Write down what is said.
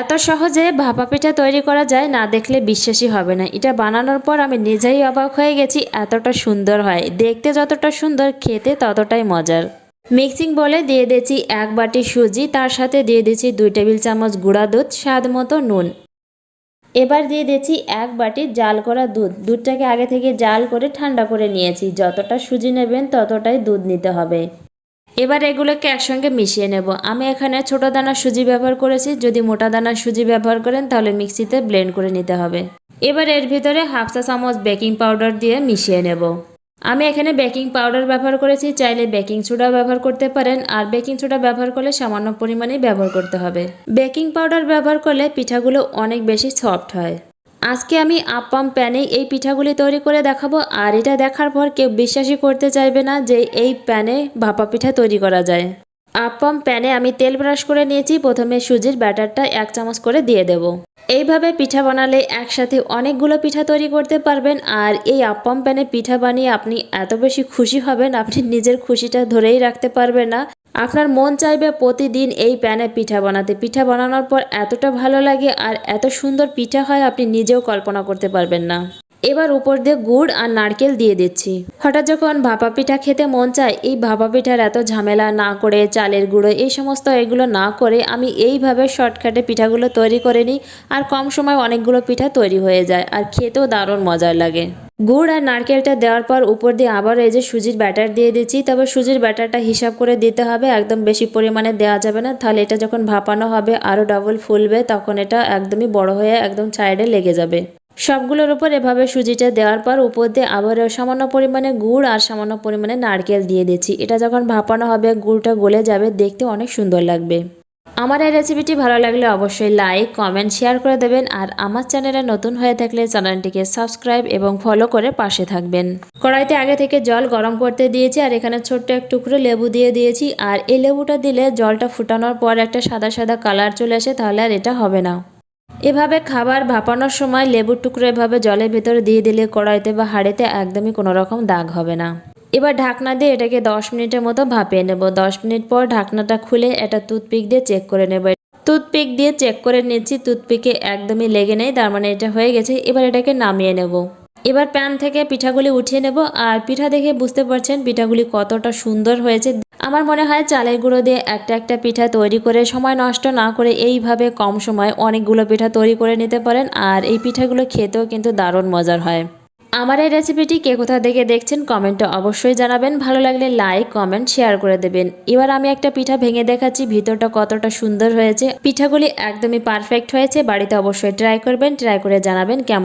এত সহজে ভাপা পিঠা তৈরি করা যায়, না দেখলে বিশ্বাসই হবে না। এটা বানানোর পর আমি নিজেই অবাক হয়ে গেছি, এতটা সুন্দর হয়। দেখতে যতটা সুন্দর, খেতে ততটাই মজার। মিক্সিং বলে দিয়ে দিয়েছি এক বাটি সুজি, তার সাথে দিয়ে দিয়েছি দুই টেবিল চামচ গুঁড়া দুধ, স্বাদ মতো নুন। এবার দিয়ে দিয়েছি এক বাটি জাল করা দুধ। দুধটাকে আগে থেকে জাল করে ঠান্ডা করে নিয়েছি। যতটা সুজি নেবেন, ততটাই দুধ নিতে হবে। এবার এগুলোকে একসঙ্গে মিশিয়ে নেব। আমি এখানে ছোট দানার সুজি ব্যবহার করেছি। যদি মোটা দানার সুজি ব্যবহার করেন, তাহলে মিক্সিতে ব্লেন্ড করে নিতে হবে। এবার এর ভিতরে হাফ চা চামচ বেকিং পাউডার দিয়ে মিশিয়ে নেব। আমি এখানে বেকিং পাউডার ব্যবহার করেছি। চাইলে বেকিং সোডা ব্যবহার করতে পারেন। আর বেকিং সোডা ব্যবহার করলে সামান্য পরিমাণেই ব্যবহার করতে হবে। বেকিং পাউডার ব্যবহার করলে পিঠাগুলো অনেক বেশি সফট হয়। আজকে আমি আপ্পাম প্যানে এই পিঠাগুলি তৈরি করে দেখাবো, আর এটা দেখার পর কেউ বিশ্বাসই করতে চাইবে না যে এই প্যানে ভাপা পিঠা তৈরি করা যায়। আপ্পাম প্যানে আমি তেল ব্রাশ করে নিয়েছি, প্রথমে সুজির ব্যাটারটা এক চামচ করে দিয়ে দেব। এইভাবে পিঠা বানালে একসাথে অনেকগুলো পিঠা তৈরি করতে পারবেন, আর এই আপ্পাম প্যানে পিঠা বানিয়ে আপনি এত বেশি খুশি হবেন, আপনি নিজের খুশিটা ধরেই রাখতে পারবেন না। আপনার মন চাইবে প্রতিদিন এই প্যানে পিঠা বানাতে। পিঠা বানানোর পর এতটা ভালো লাগে আর এত সুন্দর পিঠা হয় আপনি নিজেও কল্পনা করতে পারবেন না। এবার উপর দিয়ে গুড় আর নারকেল দিয়ে দিচ্ছি। হঠাৎ যখন ভাপা পিঠা খেতে মন চায়, এই ভাপা পিঠার এত ঝামেলা না করে, চালের গুঁড়ো, এই সমস্ত এগুলো না করে আমি এইভাবে শর্টকাটে পিঠাগুলো তৈরি করে নিই আর কম সময় অনেকগুলো পিঠা তৈরি হয়ে যায় আর খেতেও দারুণ মজার লাগে। গুড় আর নারকেলটা দেওয়ার পর উপর দিয়ে আবার এই যে সুজির ব্যাটার দিয়ে দিচ্ছি, তবে সুজির ব্যাটারটা হিসাব করে দিতে হবে, একদম বেশি পরিমাণে দেওয়া যাবে না। তাহলে এটা যখন ভাপানো হবে, আরও ডবল ফুলবে, তখন এটা একদমই বড় হয়ে একদম সাইডে লেগে যাবে। সবগুলোর উপর এভাবে সুজিটা দেওয়ার পর উপর দিয়ে আবার সামান্য পরিমাণে গুড় আর সামান্য পরিমাণে নারকেল দিয়ে দিচ্ছি। এটা যখন ভাপানো হবে, গুড়টা গলে যাবে, দেখতে অনেক সুন্দর লাগবে। আমার এই রেসিপিটি ভালো লাগলে অবশ্যই লাইক কমেন্ট শেয়ার করে দেবেন আর আমার চ্যানেলে নতুন হয়ে থাকলে চ্যানেলটিকে সাবস্ক্রাইব এবং ফলো করে পাশে থাকবেন। কড়াইতে আগে থেকে জল গরম করতে দিয়েছি আর এখানে ছোট্ট এক টুকরো লেবু দিয়ে দিয়েছি আর এই লেবুটা দিলে জলটা ফুটানোর পর একটা সাদা সাদা কালার চলে আসে, তাহলে আর এটা হবে না। এভাবে খাবার ভাপানোর সময় লেবুর টুকরো এভাবে জলের ভেতরে দিয়ে দিলে কড়াইতে বা হাঁড়িতে একদমই কোনো রকম দাগ হবে না। এবার ঢাকনা দিয়ে এটাকে দশ মিনিটের মতো ভাপিয়ে নেব। দশ মিনিট পর ঢাকনাটা খুলে এটা টুথপিক দিয়ে চেক করে নেব। টুথপিক দিয়ে চেক করে নিচ্ছি। টুথপিকে একদমই লেগে নেই, তার মানে এটা হয়ে গেছে। এবার এটাকে নামিয়ে নেব। এবার প্যান থেকে পিঠাগুলি উঠিয়ে নেব আর পিঠা দেখে বুঝতে পারছেন পিঠাগুলি কতটা সুন্দর হয়েছে। আমার মনে হয় চালের গুঁড়ো দিয়ে একটা একটা পিঠা তৈরি করে সময় নষ্ট না করে এইভাবে কম সময় অনেকগুলো পিঠা তৈরি করে নিতে পারেন আর এই পিঠাগুলো খেতেও কিন্তু দারুণ মজার হয়। আমার এই রেসিপিটি কে কোথা থেকে দেখছেন কমেন্টে অবশ্যই জানাবেন। ভালো লাগলে লাইক, কমেন্ট, শেয়ার করে দেবেন। এবার আমি একটা পিঠা ভেঙে দেখাচ্ছি, ভিতরটা কতটা সুন্দর হয়েছে। পিঠাগুলি একদমই পারফেক্ট হয়েছে, বাড়িতে অবশ্যই ট্রাই করবেন, ট্রাই করে জানাবেন কেমন